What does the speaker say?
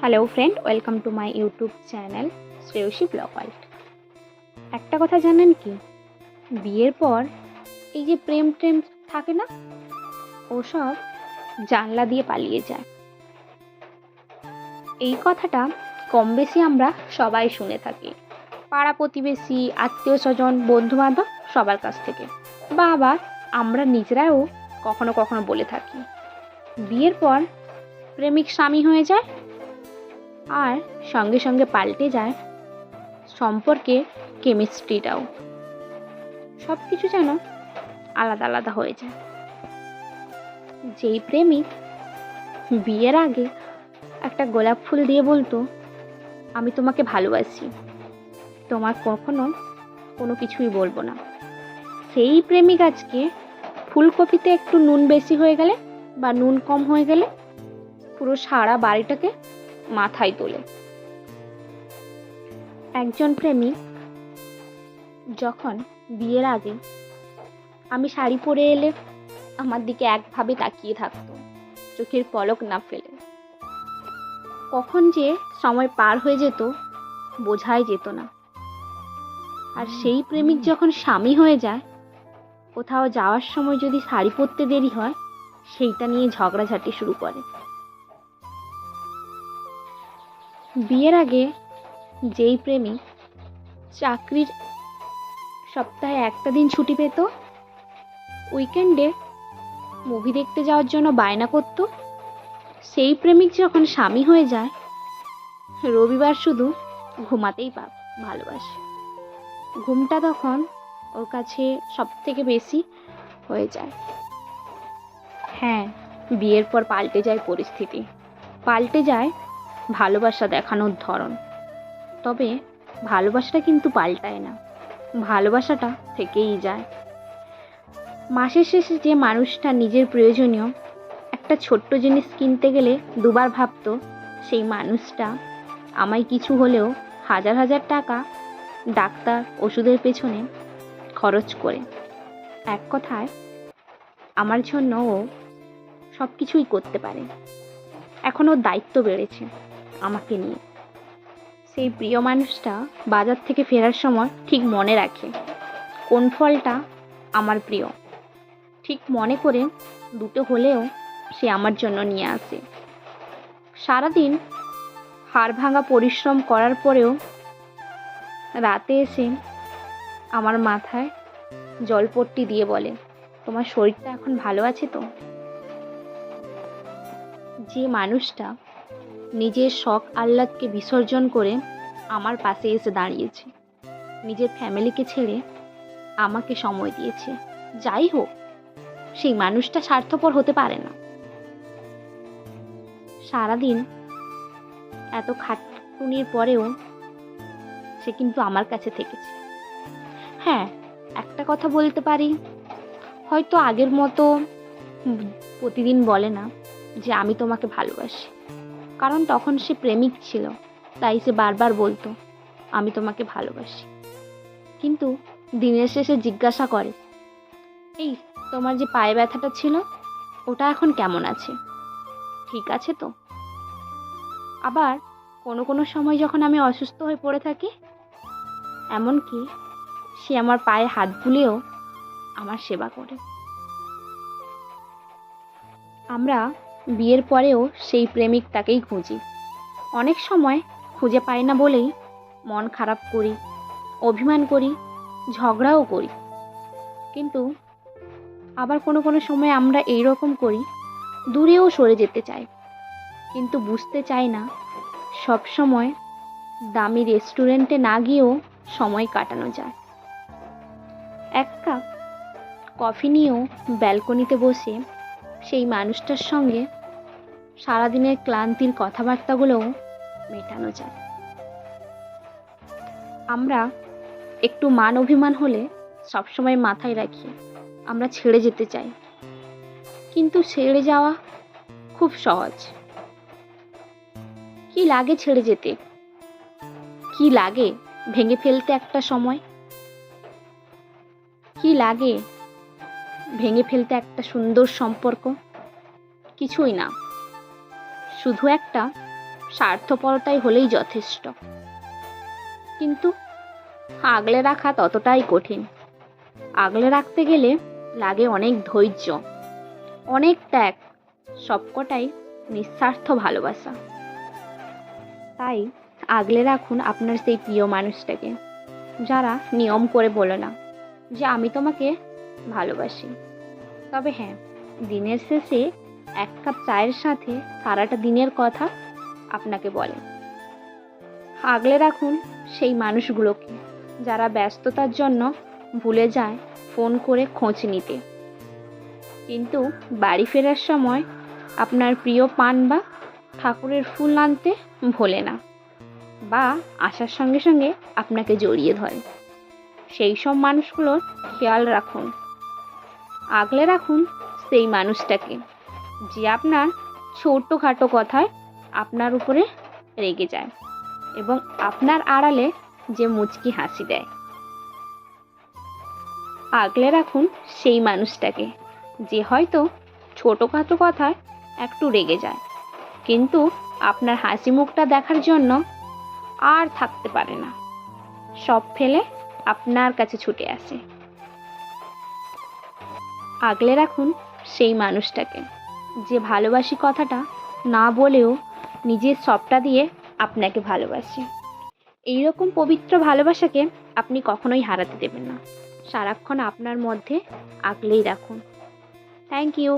Hello friend welcome to my YouTube channel Shreyasi blog world একটা কথা জানেন কি? বিয়ের পর এই যে প্রেম প্রেম থাকে না, ওসব জানলা দিয়ে পালিয়ে যায়। এই কথাটা কম বেশি আমরা সবাই শুনে থাকি। পাড়া প্রতিবেশী, আত্মীয় স্বজন বন্ধু বান্ধব সবার কাছ থেকে। বা আবার আমরা নিজেরাও কখনো কখনো বলে থাকি। বিয়ের পর প্রেমিক স্বামী হয়ে যায় আর সঙ্গে সঙ্গে পাল্টে যায় সম্পর্কে কেমিস্ট্রিটাও। সব কিছু যেন আলাদা আলাদা হয়ে যায়। যেই প্রেমিক বিয়ের আগে একটা গোলাপ ফুল দিয়ে বলতো, আমি তোমাকে ভালোবাসি। তোমার কখনো কোনো কিছুই বলব না। সেই প্রেমিক আজকে ফুলকপিতে একটু নুন বেশি হয়ে গেলে বা নুন কম হয়ে গেলে পুরো সারা বাড়িটাকে মাথায় তোলে। একজন প্রেমিক যখন বিয়ের আগে আমি শাড়ি পরে এলে আমার দিকে একভাবে তাকিয়ে থাকতো, চোখের পলক না ফেলে। কখন যে সময় পার হয়ে যেত, বোঝাই যেত না। আর সেই প্রেমিক যখন স্বামী হয়ে যায়, কোথাও যাওয়ার সময় যদি শাড়ি পরতে দেরি হয়, সেইটা নিয়ে ঝগড়াঝাটি শুরু করে। বিয়ের আগে যেই প্রেমিক চাকরির সপ্তাহে একটা দিন ছুটি পেত, উইকেন্ডে মুভি দেখতে যাওয়ার জন্য বায়না করত। সেই প্রেমিক যখন স্বামী হয়ে যায়, রবিবার শুধু ঘুমাতেই পা ভালোবাসে। ঘুমটা তখন ওর কাছে সব থেকে বেশি হয়ে যায়। হ্যাঁ বিয়ের পর পাল্টে যায় পরিস্থিতি। পাল্টে যায় ভালোবাসা দেখানোর ধরন। তবে ভালোবাসাটা কিন্তু পাল্টায় না। ভালোবাসাটা থেকেই যায়। মাসের শেষে যে মানুষটা নিজের প্রয়োজনীয় একটা ছোট্ট জিনিস কিনতে গেলে দুবার ভাবতো, সেই মানুষটা আমায় কিছু হলেও হাজার হাজার টাকা ডাক্তার ওষুধের পেছনে খরচ করে। এক কথায়, আমার জন্য ও সব কিছুই করতে পারে। এখন ওর দায়িত্ব বেড়েছে। আমাকে নিয়ে। সেই প্রিয় মানুষটা বাজার থেকে ফেরার সময় ঠিক মনে রাখে, কোন ফলটা আমার প্রিয়। ঠিক মনে করে দুটো হলেও সে আমার জন্য নিয়ে আসে। সারাদিন হাড় ভাঙা পরিশ্রম করার পরেও রাতে এসে আমার মাথায় জলপট্টি দিয়ে বলে, তোমার শরীরটা এখন ভালো আছে তো? যে মানুষটা নিজের শখ আহ্লাদকে বিসর্জন করে আমার পাশে এসে দাঁড়িয়েছে। নিজের ফ্যামিলিকে ছেড়ে আমাকে সময় দিয়েছে। যাই হোক, সেই মানুষটা স্বার্থপর হতে পারে না। সারাদিন এত খাটুনির পরেও সে কিন্তু আমার কাছে থেকেছে। হ্যাঁ একটা কথা বলতে পারি, হয়তো আগের মতো প্রতিদিন বলে না যে আমি তোমাকে ভালোবাসি। কারণ তখন সে প্রেমিক ছিল, তাই সে বারবার বলতো, আমি তোমাকে ভালোবাসি। কিন্তু দিনের শেষে জিজ্ঞাসা করে, এই, তোমার যে পায়ে ব্যথাটা ছিল, ওটা এখন কেমন আছে? ঠিক আছে তো। আবার কোনো কোনো সময় যখন আমি অসুস্থ হয়ে পড়ে থাকি, এমনকি সে আমার পায়ে হাত বুলেও আমার সেবা করে। আমরা বিয়ের পরেও সেই প্রেমিক তাকেই খুঁজি। অনেক সময় খুঁজে পাই না বলেই মন খারাপ করি, অভিমান করি, ঝগড়াও করি। কিন্তু আবার কোনো কোনো সময় আমরা এই রকম করি, দূরেও সরে যেতে চাই। কিন্তু বুঝতে চাই না, সব সময় দামি রেস্টুরেন্টে না গিয়েও সময় কাটানো যায়। এক কাপ কফি নিয়েও ব্যালকনিতে বসে সেই মানুষটার সঙ্গে সারাদিনের ক্লান্তির কথাবার্তাগুলোও মেটানো যায়। আমরা একটু মান অভিমান হলে সবসময় মাথায় রাখি, আমরা ছেড়ে যেতে চাই। কিন্তু ছেড়ে যাওয়া খুব সহজ। কি লাগে ছেড়ে যেতে? কি লাগে ভেঙে ফেলতে একটা সময়? কি লাগে ভেঙে ফেলতে একটা সুন্দর সম্পর্ক? কিছুই না। শুধু একটা, স্বার্থপরতাই হলেই যথেষ্ট। কিন্তু আগলে রাখা ততটাই কঠিন। আগলে রাখতে গেলে লাগে অনেক ধৈর্য, অনেক ত্যাগ, সবকটাই নিঃস্বার্থ ভালোবাসা। তাই আগলে রাখুন আপনার সেই প্রিয় মানুষটাকে, যারা নিয়ম করে বলে না যে, আমি তোমাকে ভালোবাসি। তবে হ্যাঁ দিনের শেষে এক কাপ চায়ের সাথে সারাটা দিনের কথা আপনাকে বলে। আগলে রাখুন সেই মানুষগুলোকে যারা ব্যস্ততার জন্য ভুলে যায় ফোন করে খোঁজ নিতে। কিন্তু বাড়ি ফেরার সময় আপনার প্রিয় পান বা ঠাকুরের ফুল আনতে ভোলে না বা আসার সঙ্গে সঙ্গে আপনাকে জড়িয়ে ধরে। সেই সব মানুষগুলোর খেয়াল রাখুন। আগলে রাখুন সেই মানুষটাকে। যে আপনার ছোটোখাটো কথায় আপনার উপরে রেগে যায় এবং আপনার আড়ালে যে মুচকি হাসি দেয়। আগলে রাখুন সেই মানুষটাকে, যে হয়তো ছোটোখাটো কথায় একটু রেগে যায়। কিন্তু আপনার হাসি মুখটা দেখার জন্য আর থাকতে পারে না। সব ফেলে আপনার কাছে ছুটে আসে। আগলে রাখুন সেই মানুষটাকে। যে ভালোবাসি কথাটা না বলেও নিজের সবটা দিয়ে আপনাকে ভালোবাসি। এই রকম পবিত্র ভালোবাসাকে আপনি কখনোই হারাতে দেবেন না। সারাক্ষণ আপনার মধ্যে আগলেই রাখুন। Thank you